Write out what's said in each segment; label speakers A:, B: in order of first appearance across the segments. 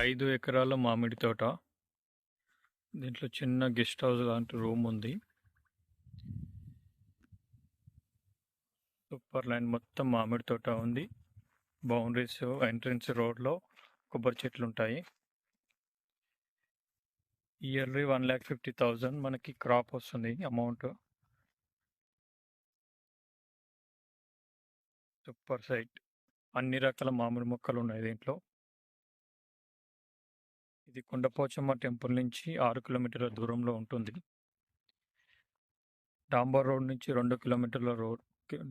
A: ఐదు ఎకరాల మామిడి తోట. దీంట్లో చిన్న గెస్ట్ హౌస్ లాంటి రూమ్ ఉంది. సూపర్ లైన్ మొత్తం మామిడి తోట ఉంది. బౌండరీస్ ఎంట్రన్స్ రోడ్లో కొబ్బరి చెట్లు ఉంటాయి. Yearly one lakh fifty thousand మనకి క్రాప్ వస్తుంది అమౌంట్. Super site. అన్ని రకాల మామిడి మొక్కలు ఉన్నాయి దీంట్లో. ఇది కొండపోచమ్మ టెంపుల్ నుంచి ఆరు కిలోమీటర్ల దూరంలో ఉంటుంది. డాంబర్ రోడ్ నుంచి రెండు కిలోమీటర్ల రోడ్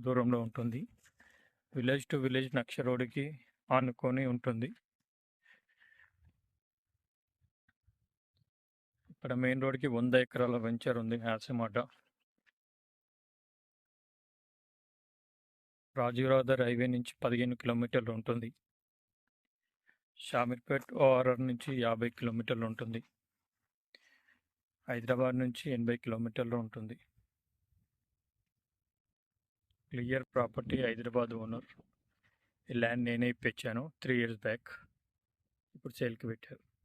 A: దూరంలో ఉంటుంది. విలేజ్ టు విలేజ్ నక్ష రోడ్డుకి ఆనుకొని ఉంటుంది. ఇక్కడ మెయిన్ రోడ్కి వంద ఎకరాల వెంచర్ ఉంది హ్యాసమాట రాజీవ్రాధర్ హైవే నుంచి పదిహేను కిలోమీటర్లు ఉంటుంది. షామీర్పేట్ ఓఆర్ఆర్ నుంచి యాభై కిలోమీటర్లు ఉంటుంది. హైదరాబాద్ నుంచి ఎనభై కిలోమీటర్లు ఉంటుంది. Clear property Hyderabad owner. ఈ ల్యాండ్ నేనే ఇప్పించాను త్రీ ఇయర్స్ బ్యాక్. ఇప్పుడు సేల్కి పెట్టారు.